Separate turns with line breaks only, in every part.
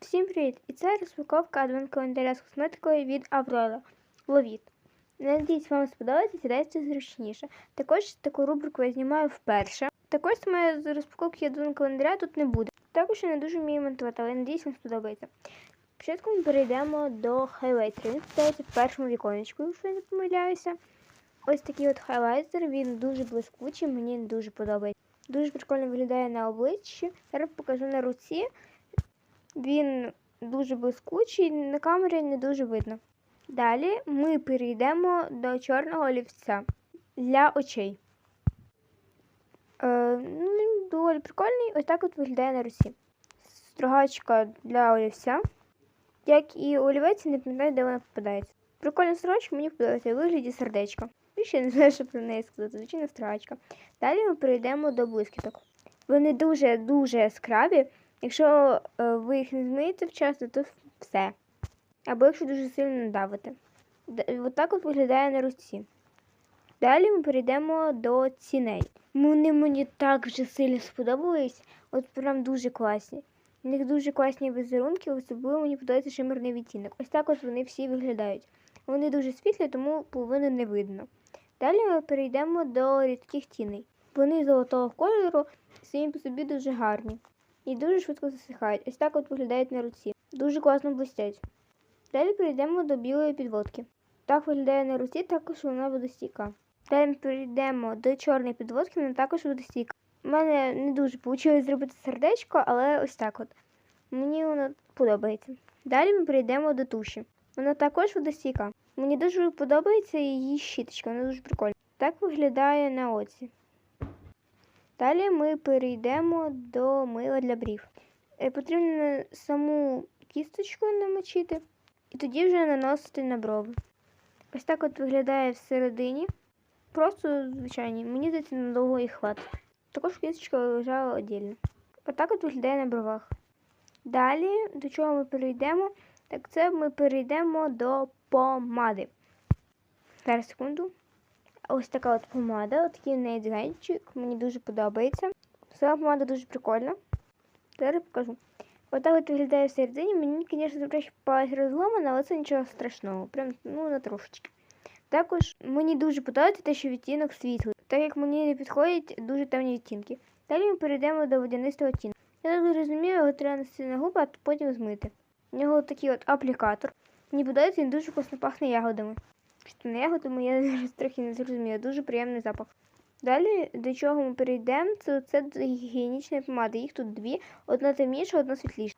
Всім привіт! І це розпаковка адвент календаря з косметикою від Аврора. Ловіт. Надіюсь, вам сподобається, сідайте зручніше. Також таку рубрику я знімаю вперше. Також саме розпаковки адвент календаря тут не буде. Також я не дуже вмію монтувати, але надіюсь, вам сподобається. Спочатку ми перейдемо до хайлайтерів. Він стоїть в першому віконечку, якщо я не помиляюся. Ось такий от хайлайтер, він дуже блискучий, мені дуже подобається. Дуже прикольно виглядає на обличчі. Зараз покажу на руці. Він дуже блискучий, на камері не дуже видно. Далі ми перейдемо до чорного олівця для очей. Е, ну, доволі прикольний, ось так от виглядає на руці. Строгачка для олівця. Як і олівець, не пам'ятаю, де вона попадається. Прикольна строгачка, мені подобається у вигляді сердечка. І ще не знаю, що про неї сказати. Звичайно, строгачка. Далі ми перейдемо до блискіток. Вони дуже-дуже яскраві. Якщо е, ви їх не змиєте вчасно, то все. Або якщо дуже сильно надавите. Д- От от виглядає на руці. Далі ми перейдемо до ціней. Вони мені так вже сильно сподобались. От прям дуже класні. У них дуже класні візерунки, особливо мені подобається шимерний відтінок. Ось так от вони всі виглядають. Вони дуже світлі, тому половини не видно. Далі ми перейдемо до рідких тіней. Вони золотого кольору, самі по собі дуже гарні і дуже швидко засихають. Ось так от виглядають на руці. Дуже класно блистять. Далі перейдемо до білої підводки. Так виглядає на руці, також вона водостійка. Далі перейдемо до чорної підводки, вона також водостійка. У мене не дуже вийшло зробити сердечко, але ось так от. Мені вона подобається. Далі ми перейдемо до туші. Вона також водостійка. Мені дуже подобається її щіточка, вона дуже прикольна. Так виглядає на оці. Далі ми перейдемо до мила для брів. Е, Потрібно саму кісточку намочити і тоді вже наносити на брови. Ось так от виглядає всередині. Просто звичайні. Мені здається, надовго їх хватить. Також кісточка лежала віддільно. Отак от виглядає на бровах. Далі, до чого ми перейдемо? Так це ми перейдемо до помади. Зараз секунду. Ось така от помада, от такий в неї дизайнчик, мені дуже подобається. Сама помада дуже прикольна. Зараз покажу. Отак от виглядає всередині. Мені, звісно, трохи палець розломана, але це нічого страшного. Прям ну, на трошечки. Також мені дуже подобається те, що відтінок світлий, так як мені не підходять дуже темні відтінки. Далі ми перейдемо до водянистого тінку. Я так розумію, його треба нести на губи, а потім змити. У нього такий от аплікатор. Мені подобається, він дуже класно пахне ягодами. Що не ягодами, я зараз трохи не зрозуміла. Дуже приємний запах. Далі, до чого ми перейдемо, це, це до гігієнічної помади. Їх тут дві: одна темніша, одна світліша.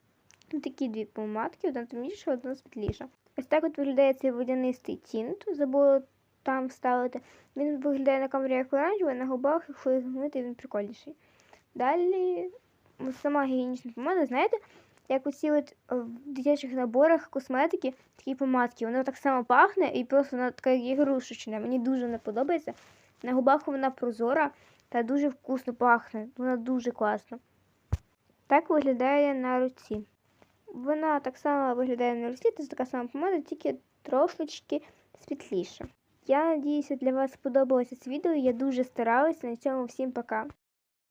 Тут такі дві помадки, одна темніша, одна світліша. Ось так от виглядає цей водянистий тінт. Забула там вставити. Він виглядає на камері як оранжевий, на губах, якщо змити, він прикольніший. Далі сама гігієнічна помада, знаєте, як оці от е, в дитячих наборах косметики такі помадки. Вона так само пахне і просто вона така ігрушечна. Мені дуже не подобається. На губах вона прозора та дуже вкусно пахне. Вона дуже класна. Так виглядає на руці. Вона так само виглядає на руці, це така сама помада, тільки трошечки світліша. Я надіюся, для вас сподобалося це відео. Я дуже старалася. На цьому всім пока.